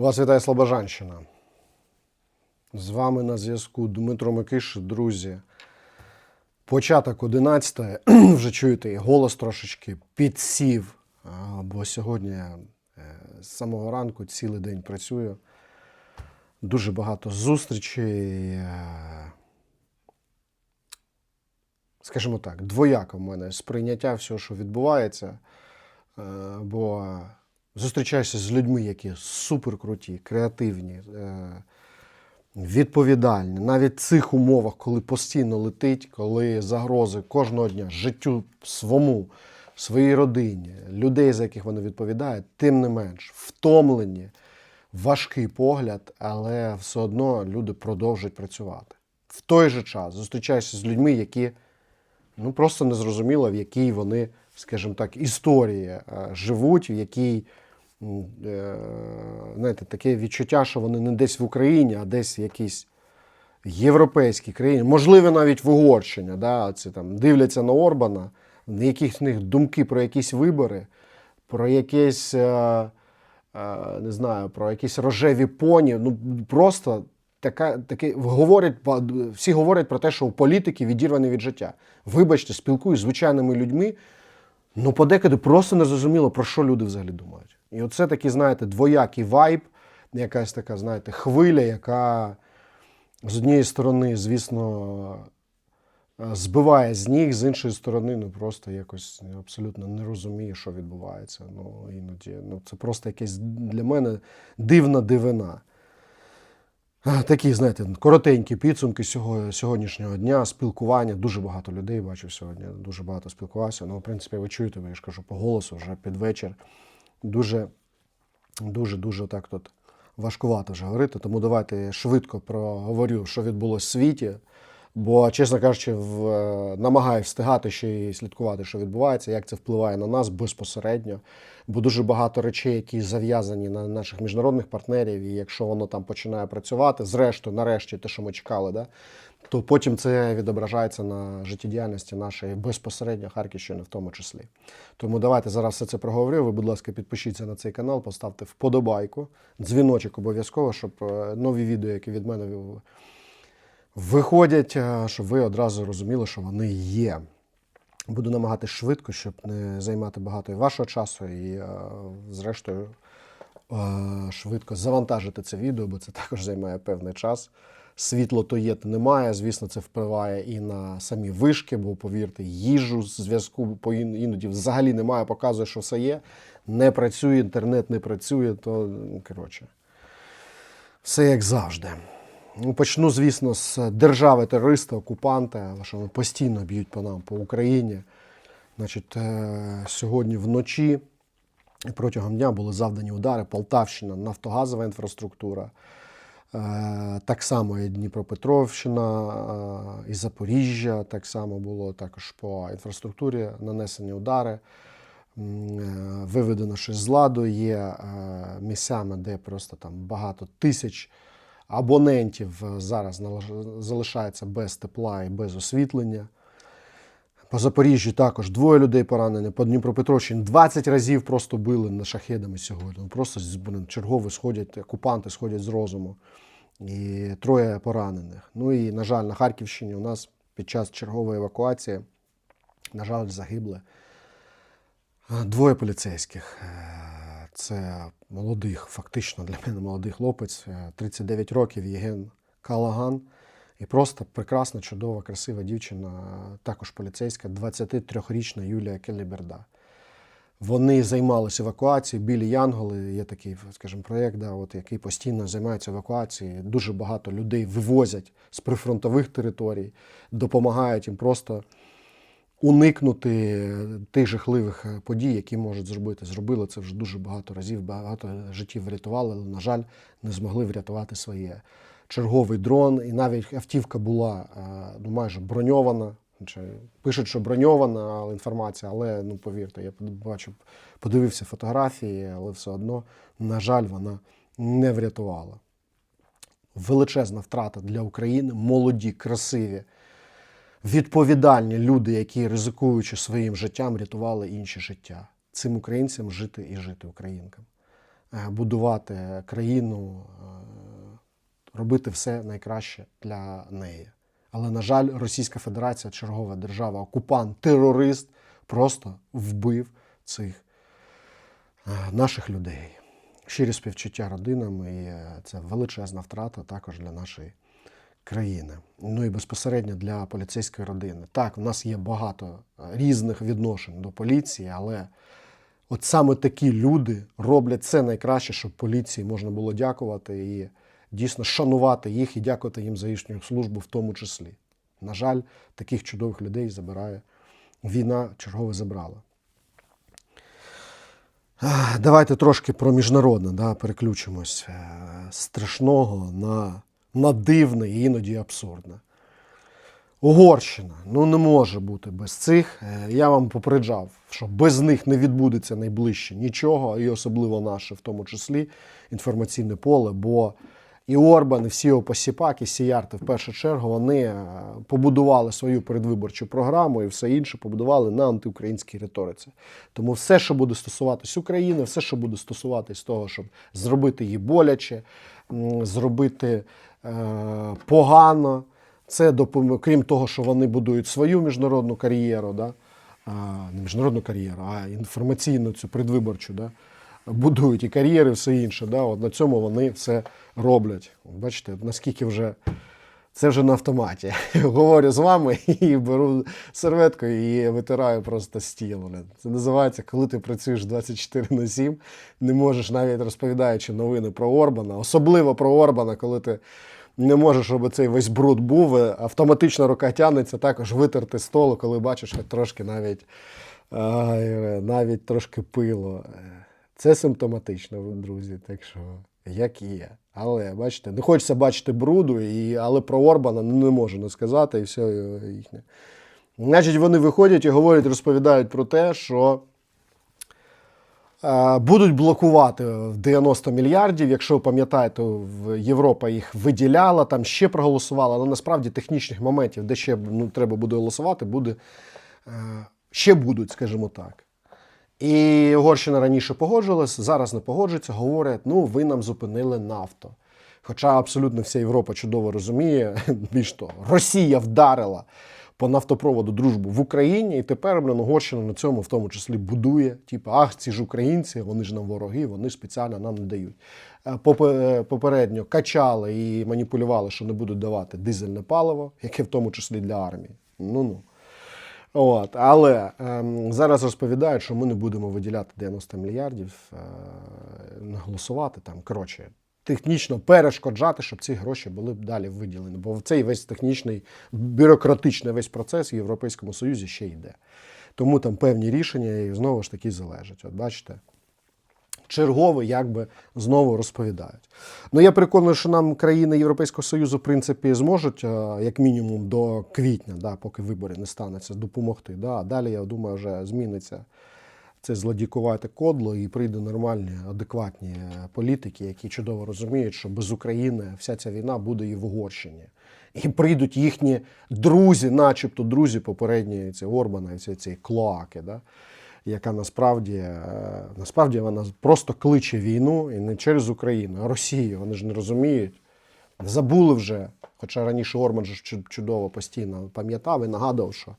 Вас вітає Слобожанщина. З вами на зв'язку Дмитро Микиш, друзі. Початок 11 вже чуєте, голос трошечки підсів. Бо сьогодні е, з самого ранку цілий день працюю. Дуже багато зустрічей. е, Скажімо так, двояко в мене сприйняття всього, що відбувається. Е, Бо зустрічаєшся з людьми, які суперкруті, креативні, е, відповідальні. Навіть в цих умовах, коли постійно летить, коли загрози кожного дня життю свому, своїй родині, людей, за яких вони відповідають, тим не менш, втомлені, важкий погляд, але все одно люди продовжують працювати. В той же час зустрічаєшся з людьми, які ну просто не зрозуміло, в якій вони, скажімо так, історії е, живуть, в якій знаєте, таке відчуття, що вони не десь в Україні, а десь в якійсь європейській країні, можливо, навіть в Угорщині, да, ці там дивляться на Орбана, на яких в них думки про якісь вибори, про якесь. е, е, Не знаю, про якісь рожеві поні. Ну просто така, таке говорять, всі говорять про те, що у політики відірвані від життя. Вибачте, спілкуюсь з звичайними людьми. Ну, подекуди просто не зрозуміло, про що люди взагалі думають. І оце такий, знаєте, двоякий вайб, якась така, знаєте, хвиля, яка з однієї сторони, звісно, е, збиває з ніг, з іншої сторони, ну просто якось абсолютно не розуміє, що відбувається. Ну, іноді ну, це просто якась для мене дивна дивина. А, Такі, знаєте, коротенькі підсумки сього- сьогоднішнього дня, спілкування. Дуже багато людей бачив сьогодні, дуже багато спілкувався. Ну, в принципі, ви чуєте, я ж кажу по голосу вже під вечір. Дуже, дуже, дуже так тут важкувато вже говорити. Тому давайте я швидко проговорю, що відбулося в світі. Бо, чесно кажучи, в, е, намагаюся встигати ще й слідкувати, що відбувається, як це впливає на нас безпосередньо. Бо дуже багато речей, які зав'язані на наших міжнародних партнерів, і якщо воно там починає працювати, зрештою, нарешті, те, що ми чекали, да, то потім це відображається на життєдіяльності нашої безпосередньо Харківщини, в тому числі. Тому давайте зараз все це проговорю. Ви, будь ласка, підпишіться на цей канал, поставте вподобайку, дзвіночок обов'язково, щоб е, нові відео, які від мене виходять, е, щоб ви одразу розуміли, що вони є. Буду намагатись швидко, щоб не займати багато і вашого часу, і, е, зрештою, швидко завантажити це відео, бо це також займає певний час. Світло то є, то немає. Звісно, це впливає і на самі вишки, бо повірте, їжу з зв'язку по іноді взагалі немає, показує, що все є. Не працює, інтернет не працює, то коротше. Все як завжди. Ну, Почну, звісно, з держави терориста, окупанта, що вони постійно б'ють по нам, по Україні. Значить, е, сьогодні вночі протягом дня були завдані удари. Полтавщина, нафтогазова інфраструктура. Е, Так само і Дніпропетровщина, е, і Запоріжжя так само було також по інфраструктурі нанесені удари. Е, Виведено щось з ладу, є місцями, де просто там багато тисяч абонентів зараз залишається без тепла і без освітлення. По Запоріжжю також двоє людей поранені, по Дніпропетровщині 20 разів просто били на шахедами сьогодні. Ну, Просто чергові сходять, окупанти сходять з розуму. І троє поранених. Ну і, на жаль, на Харківщині у нас під час чергової евакуації, на жаль, загибли е, двоє поліцейських. Е, Це молодих, фактично для мене молодий хлопець, е, 39 років Єген Калаган. І просто прекрасна, чудова, красива дівчина, також поліцейська, 23-річна Юлія Келіберда. Вони займалися евакуацією. Білі Янголи є такий, скажімо, проєкт, да, який постійно займається евакуацією. Дуже багато людей вивозять з прифронтових територій, допомагають їм просто уникнути тих жахливих е, подій, які можуть зробити. Зробили це вже дуже багато разів, багато життів врятували, але, на жаль, не змогли врятувати своє. Черговий дрон, і навіть автівка була е, ну, майже броньована. Чи пишуть, що броньована інформація, але ну повірте, я бачу, подивився фотографії, але все одно, на жаль, вона не врятувала. Величезна втрата для України, молоді, красиві, відповідальні люди, які ризикуючи своїм життям, рятували інші життя. Цим українцям жити і жити українкам. е, будувати країну, е, робити все найкраще для неї. Але, на жаль, Російська Федерація, чергова держава, окупант, терорист просто вбив цих е, наших людей. Щирі співчуття родинам, і е, це величезна втрата також для нашої країни. Ну і безпосередньо для поліцейської родини. Так, у нас є багато е, різних відношень до поліції, але от саме такі люди роблять це найкраще, щоб поліції можна було дякувати і дійсно шанувати їх і дякувати їм за їхню службу в тому числі. На жаль, таких чудових людей забирає війна, чергове забрала. Давайте трошки про міжнародне да, переключимось Е, страшного на, на дивне і іноді абсурдне. Угорщина ну не може бути без цих. Е, Я вам попереджав, що без них не відбудеться найближче нічого, і особливо наше, в тому числі інформаційне поле. Бо і Орбан, і всі його посіпаки, сіярти в першу чергу, вони е, побудували свою передвиборчу програму і все інше побудували на антиукраїнській риториці. Тому все, що буде стосуватись України, все, що буде стосуватись того, щоб зробити її боляче, зробити е, погано. Це крім того, що вони будують свою міжнародну кар'єру, да? не міжнародну кар'єру, а інформаційну цю предвиборчу, да? Будують і кар'єри, і все інше. Да? От на цьому вони все роблять. Бачите, наскільки вже це вже на автоматі. Говорю з вами і беру серветку і витираю просто стіл. Це називається, коли ти працюєш 24 на 7, не можеш навіть розповідаючи новини про Орбана, особливо про Орбана, коли ти не можеш, щоб цей весь бруд був, е, автоматично рука тягнеться також витерти столу, коли бачиш хоч трошки навіть, навіть трошки пило. Це симптоматично, друзі, так що як є. Але бачите, не хочеться бачити бруду, і, але про Орбана ну, не можу не сказати, і все е, їхнє. Значить, вони виходять і говорять, розповідають про те, що Е, Будуть блокувати 90 мільярдів. Якщо ви пам'ятаєте, Європа їх виділяла, там ще проголосувала, але насправді технічних моментів, де ще ну, треба буде голосувати, буде, е, ще будуть, скажімо так. І Угорщина раніше погоджувалась, зараз не погоджується, говорять, ну ви нам зупинили нафту. Хоча абсолютно вся Європа чудово розуміє, більш того, Росія вдарила по нафтопроводу дружбу в Україні, і тепер блин, Угорщина на цьому в тому числі будує. Типу, ах, ці ж українці, вони ж нам вороги, вони спеціально нам не дають. Е, е, Попередньо качали і маніпулювали, що не будуть давати дизельне паливо, яке в тому числі для армії. Ну-ну. От, але ем, зараз розповідають, що ми не будемо виділяти 90 мільярдів, е, голосувати там. Коротше, технічно перешкоджати, щоб ці гроші були б далі виділені. Бо цей весь технічний, бюрократичний весь процес в Європейському Союзі ще йде. Тому там певні рішення і знову ж таки залежать. От бачите, чергово якби знову розповідають. Ну я переконаний, що нам країни Європейського Союзу, в принципі, зможуть, е, як мінімум, до квітня, да, поки вибори не станеться, допомогти. Да. А далі, я думаю, вже зміниться це злодікувати кодло і прийде нормальні, адекватні е, політики, які чудово розуміють, що без України вся ця війна буде і в Угорщині. І прийдуть їхні друзі, начебто друзі попередні ці Орбана, і ці, ці клоаки, да? Яка насправді, е, насправді вона просто кличе війну і не через Україну, а Росію. Вони ж не розуміють. Забули вже, хоча раніше Орман ж чудово постійно пам'ятав і нагадував, що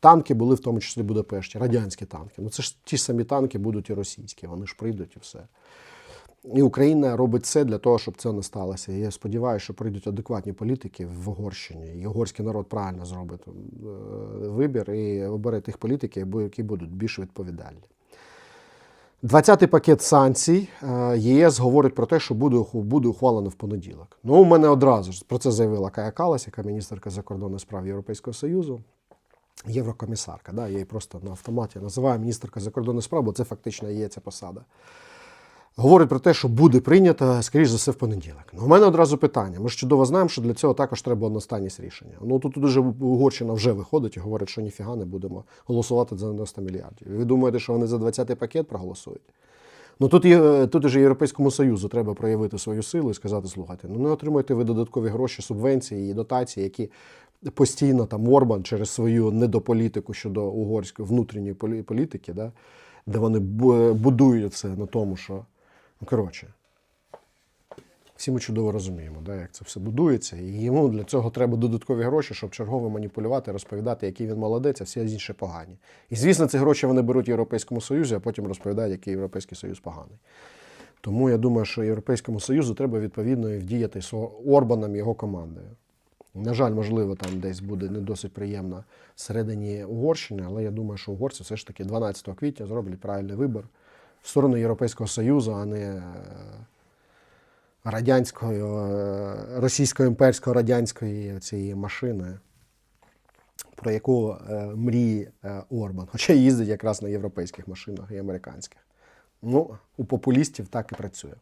танки були в тому числі Будапешті, радянські танки. Ну це ж ті самі танки будуть і російські, вони ж прийдуть і все. І Україна робить все для того, щоб це не сталося. І я сподіваюся, що прийдуть адекватні політики в Угорщині. І угорський народ правильно зробить е, вибір і обере тих політиків, які будуть більш відповідальні. 20-й пакет санкцій е, єС говорить про те, що буде, буде ухвалено в понеділок. Ну, у мене одразу ж про це заявила Кая Калас, яка міністерка закордонних справ Європейського Союзу. Єврокомісарка, да, я її просто на автоматі називаю міністерка закордонних справ, бо це фактично є ця посада. Говорить про те, що буде прийнято, скоріш за все, в понеділок. Ну, у мене одразу питання. Ми ж чудово знаємо, що для цього також треба одностайність рішення. Ну тут дуже Угорщина вже виходить і говорить, що ніфіга не будемо голосувати за 90 мільярдів. Ви думаєте, що вони за 20-й пакет проголосують? Ну тут є тут уже Європейському Союзу треба проявити свою силу і сказати: слухайте, ну не отримуєте ви додаткові гроші, субвенції і дотації, які постійно там Орбан через свою недополітику щодо угорської внутрішньої політики, да, де вони бу- будують це на тому, що Ну, коротше, всі ми чудово розуміємо, да, як це все будується, і йому для цього треба додаткові гроші, щоб чергово маніпулювати, розповідати, який він молодець, а всі інші погані. І звісно, ці гроші вони беруть в Європейському Союзі, а потім розповідають, який Європейський Союз поганий. Тому я думаю, що Європейському Союзу треба відповідно вдіяти з Орбаном і його командою. На жаль, можливо, там десь буде не досить приємно всередині Угорщини, але я думаю, що угорці все ж таки 12 квітня зроблять правильний вибір в сторону Європейського Союзу, а не е, радянської, е, російсько-імперсько-радянської цієї машини, про яку е, мріє Орбан. Хоча їздить якраз на європейських машинах і американських. Ну, у популістів так і працює.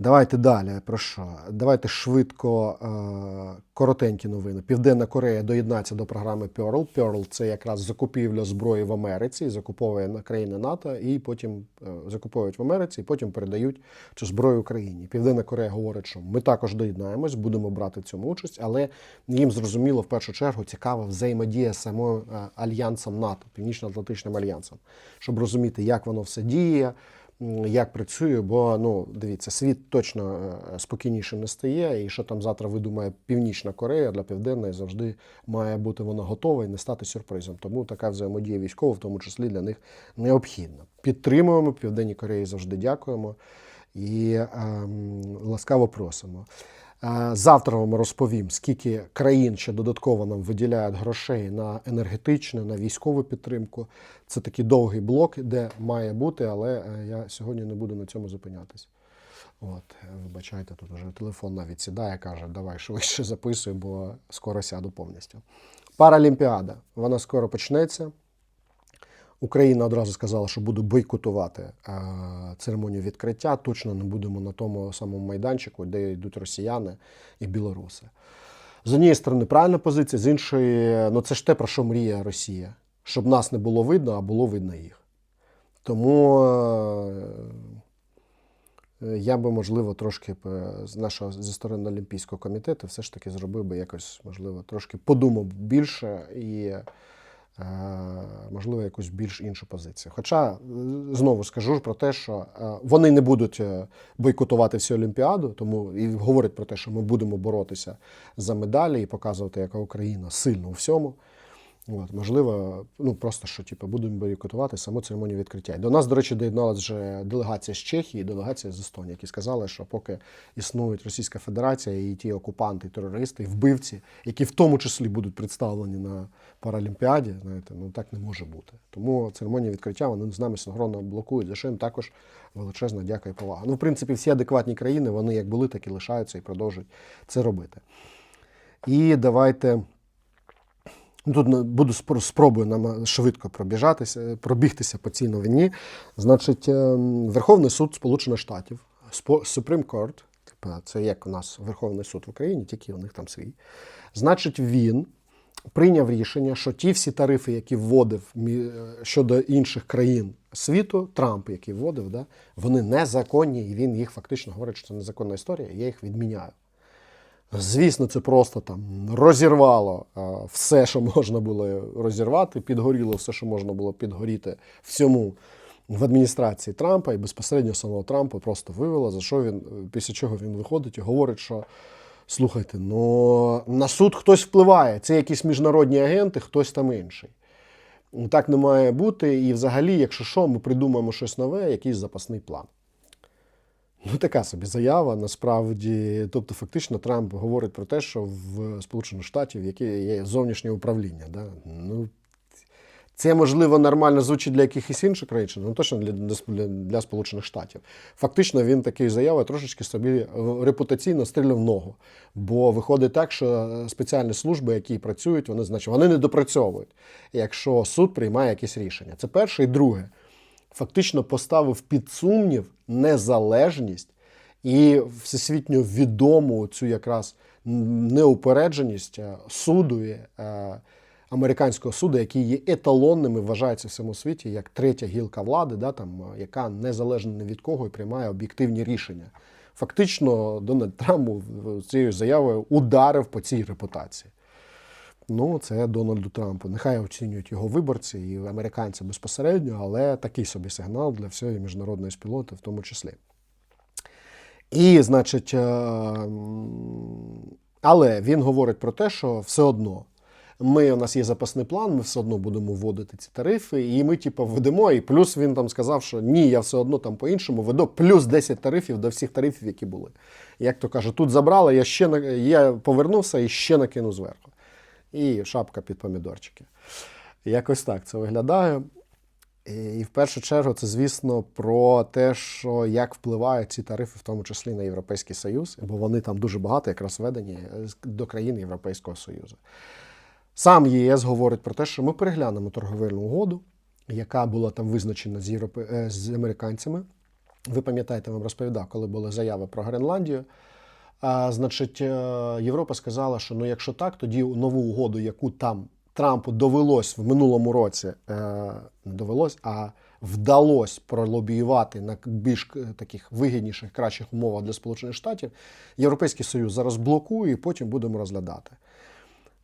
Давайте далі. Про що? Давайте швидко е, коротенькі новини. Південна Корея доєднається до програми Pearl. Pearl – це якраз закупівля зброї в Америці, закуповує на країни НАТО, і потім е, закуповують в Америці, і потім передають цю зброю Україні. Південна Корея говорить, що ми також доєднаємось, будемо брати в цьому участь, але їм зрозуміло в першу чергу цікава взаємодія з самим е, альянсом НАТО, Північно-Атлантичним альянсом, щоб розуміти, як воно все діє як працює, бо ну дивіться, світ точно спокійніше спокійнішим не стає, і що там завтра видумає Північна Корея для Південної завжди має бути вона готова і не стати сюрпризом. Тому така взаємодія військова, в тому числі для них необхідна. Підтримуємо Південній Кореї завжди дякуємо і ем, ласкаво просимо. Е, Завтра вам розповім, скільки країн ще додатково нам виділяють грошей на енергетичну, на військову підтримку. Це такий довгий блок, де має бути, але е, я сьогодні не буду на цьому зупинятись. От, е, вибачайте, тут вже телефон навіть сідає, каже, давай швидше записуй, бо скоро сяду повністю. Паралімпіада. Вона скоро почнеться. Україна одразу сказала, що буде бойкотувати е, церемонію відкриття. Точно не будемо на тому самому майданчику, де йдуть росіяни і білоруси. З однієї сторони, правильна позиція, з іншої, ну це ж те, про що мріє Росія, щоб нас не було видно, а було видно їх. Тому е, я би, можливо, трошки е, з нашого зі сторони Олімпійського комітету все ж таки зробив би якось, можливо, трошки подумав більше і, е, можливо, якусь більш іншу позицію. Хоча, е, знову скажу про те, що е, вони не будуть е, бойкотувати всю Олімпіаду, тому і говорять про те, що ми будемо боротися за медалі і показувати, яка Україна сильна у всьому. От, можливо, ну просто що типу, будемо бойкотувати саму церемонію відкриття. До нас, до речі, доєдналася вже делегація з Чехії, делегація з Естонії, які сказали, що поки існують Російська Федерація і ті окупанти, терористи, вбивці, які в тому числі будуть представлені на Паралімпіаді, знаєте, ну так не може бути. Тому церемонія відкриття вони з нами синхронно блокують. За що їм також величезна дяка і повага. Ну, в принципі, всі адекватні країни, вони як були, так і лишаються і продовжують це робити. І давайте. Ну, Тут буду спро- спробую нам швидко пробіжатися, пробігтися по цій новині. Значить, ем, Верховний суд Сполучених Штатів, Supreme Court, це як у нас Верховний суд в Україні, тільки у них там свій. Значить, він прийняв рішення, що ті всі тарифи, які вводив е, щодо інших країн світу, Трамп, який вводив, да, вони незаконні, і він їх фактично говорить, що це незаконна історія, я їх відміняю. Звісно, це просто там розірвало все, що можна було розірвати, підгоріло все, що можна було підгоріти всьому в адміністрації Трампа і безпосередньо самого Трампа просто вивело, за що він, після чого він виходить і говорить, що слухайте, ну на суд хтось впливає, це якісь міжнародні агенти, хтось там інший. Ну, Так не має бути. І взагалі, якщо що, ми придумаємо щось нове, якийсь запасний план. Ну, така собі заява. Насправді, тобто, фактично, Трамп говорить про те, що в Сполучених Штатів яке є зовнішнє управління. Да? Ну, це можливо нормально звучить для якихось інших країн, ну точно для, для, для Сполучених Штатів. Фактично, він такою заявою трошечки собі е, репутаційно стріляв ногу. Бо виходить так, що спеціальні служби, які працюють, вони значить, вони не допрацьовують, якщо суд приймає якесь рішення. Це перше і друге фактично поставив під сумнів незалежність і всесвітньо відому цю якраз неупередженість е, суду е, американського суду, який є еталонним і вважається в всьому світі як третя гілка влади, да, там, е, яка незалежна ні від кого і приймає об'єктивні рішення. Фактично, Дональд Трамп цією заявою ударив по цій репутації. Ну, це Дональду Трампу. Нехай оцінюють його виборці і американці безпосередньо, але такий собі сигнал для всієї міжнародної спільноти, в тому числі. І, значить, е, але він говорить про те, що все одно. Ми, у нас є запасний план, ми все одно будемо вводити ці тарифи, і ми, типу, введемо. І плюс він там сказав, що ні, я все одно там по-іншому веду, плюс 10 тарифів до всіх тарифів, які були. Як то каже, тут забрали, я ще я повернувся і ще накину зверху. І шапка під помідорчики. Якось так це виглядає. І в першу чергу це, звісно, про те, що як впливають ці тарифи, в тому числі на Європейський Союз, бо вони там дуже багато якраз введені до країн Європейського Союзу. Сам ЄС говорить про те, що ми переглянемо торговельну угоду, яка була там визначена з, європе... е, з американцями. Ви пам'ятаєте, вам розповідав, коли були заяви про Гренландію. А, значить, е, Європа сказала, що ну, якщо так, тоді нову угоду, яку там Трампу довелось в минулому році, е, не довелось, а вдалося пролобіювати на більш е, таких вигідніших, кращих умовах для Сполучених Штатів, Європейський Союз зараз блокує і потім будемо розглядати.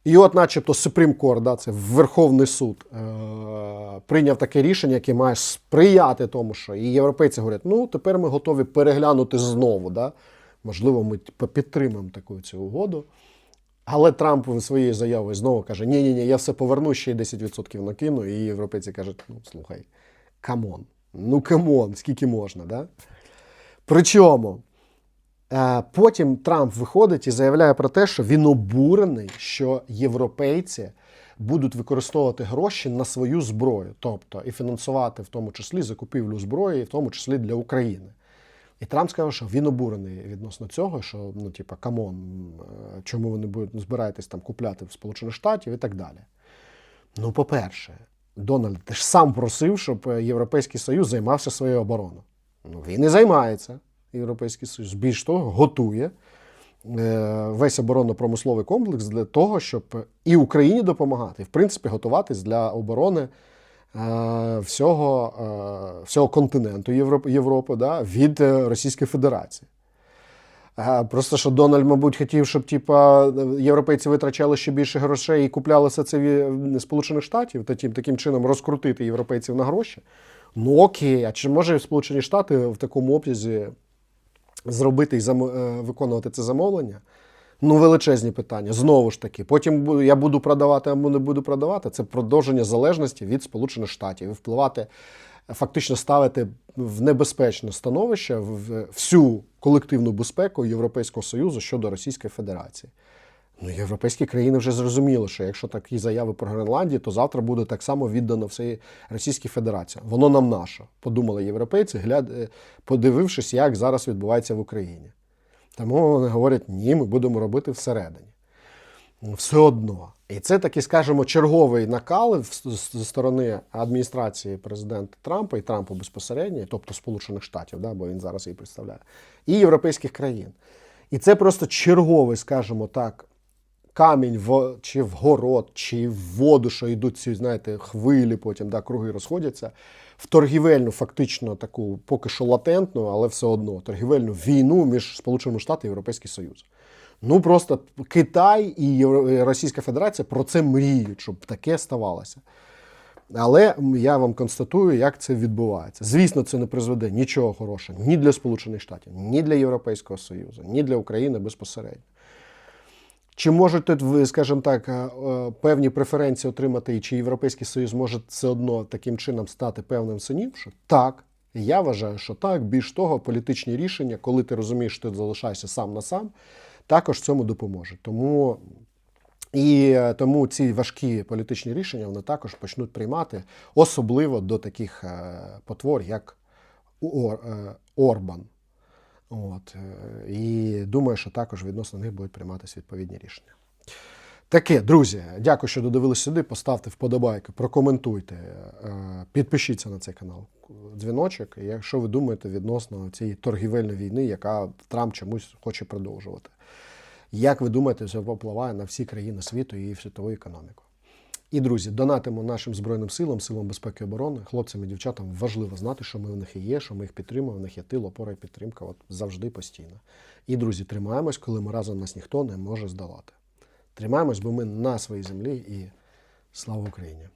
І от, начебто, Supreme Court, да, це Верховний суд, е, прийняв таке рішення, яке має сприяти тому, що і європейці говорять, ну тепер ми готові переглянути знову. Да? Можливо, ми типу, підтримаємо таку цю угоду. Але Трамп своєю заявою знову каже: ні ні ні я все поверну, ще й 10% накину. І європейці кажуть: ну слухай, камон, ну камон, скільки можна, да? Причому е, потім Трамп виходить і заявляє про те, що він обурений, що європейці будуть використовувати гроші на свою зброю, тобто і фінансувати в тому числі закупівлю зброї, в тому числі для України. І Трамп сказав, що він обурений відносно цього, що ну, типа, камон, е, чому ви не будете збираєтесь там купляти в Сполучених Штатів і так далі. Ну, по-перше, Дональд ти ж сам просив, щоб е, Європейський Союз займався своєю обороною. Ну, він і займається. Європейський Союз. Більш того, готує е, весь оборонно-промисловий комплекс для того, щоб і Україні допомагати, і в принципі готуватись для оборони всього, е, всього континенту Європи, Європи да, від е, Російської Федерації. Е, Просто що Дональд, мабуть, хотів, щоб типа, європейці витрачали ще більше грошей і куплялися це Сполучених Штатів, таким, таким чином розкрутити європейців на гроші. Ну окей, а чи може Сполучені Штати в такому обсязі зробити і е, виконувати це замовлення? Ну, величезні питання. Знову ж таки, потім я буду продавати або не буду продавати. Це продовження залежності від Сполучених Штатів і впливати, фактично ставити в небезпечне становище в- всю колективну безпеку Європейського Союзу щодо Російської Федерації. Ну, європейські країни вже зрозуміли, що якщо такі заяви про Гренландію, то завтра буде так само віддано всій Російській Федерації. Воно нам наше, подумали європейці, е, подивившись, як зараз відбувається в Україні. Тому вони говорять, ні, ми будемо робити всередині. Все одно. І це такий, скажімо, черговий накал зі сторони адміністрації президента Трампа і Трампа безпосередньо, тобто Сполучених Штатів, да, бо він зараз її представляє, і європейських країн. І це просто черговий, скажімо так, камінь в, чи в город, чи в воду, що йдуть ці, знаєте, хвилі, потім да, круги розходяться, в торгівельну, фактично таку, поки що латентну, але все одно торгівельну війну між Сполученими Штатами і Європейським Союзом. Ну просто Китай і Російська Федерація про це мріють, щоб таке ставалося. Але я вам констатую, як це відбувається. Звісно, це не призведе нічого хорошого ні для Сполучених Штатів, ні для Європейського Союзу, ні для України безпосередньо. Чи тут, ви, скажімо так, е, е, певні преференції отримати, і чи Європейський Союз може все одно таким чином стати певним сильнішим? Так. Я вважаю, що так. Більш того, політичні рішення, коли ти розумієш, що ти залишаєшся сам на сам, також цьому допоможе. Тому і е, тому ці важкі політичні рішення вони також почнуть приймати, особливо до таких потвор, як Ор, Орбан. От, е, і думаю, що також відносно них будуть прийматися відповідні рішення. Таке, друзі, дякую, що додивилися сюди. Поставте вподобайки, прокоментуйте, е, підпишіться на цей канал. Дзвіночок, якщо ви думаєте відносно цієї торгівельної війни, яка Трамп чомусь хоче продовжувати. Як ви думаєте, це впливає на всі країни світу і світову економіку? І, друзі, донатимо нашим Збройним силам, силам безпеки і оборони, хлопцям і дівчатам важливо знати, що ми в них і є, що ми їх підтримуємо, в них є тил, опора і підтримка от завжди постійно. І, друзі, тримаємось, коли ми разом нас ніхто не може здолати. Тримаємось, бо ми на своїй землі і слава Україні!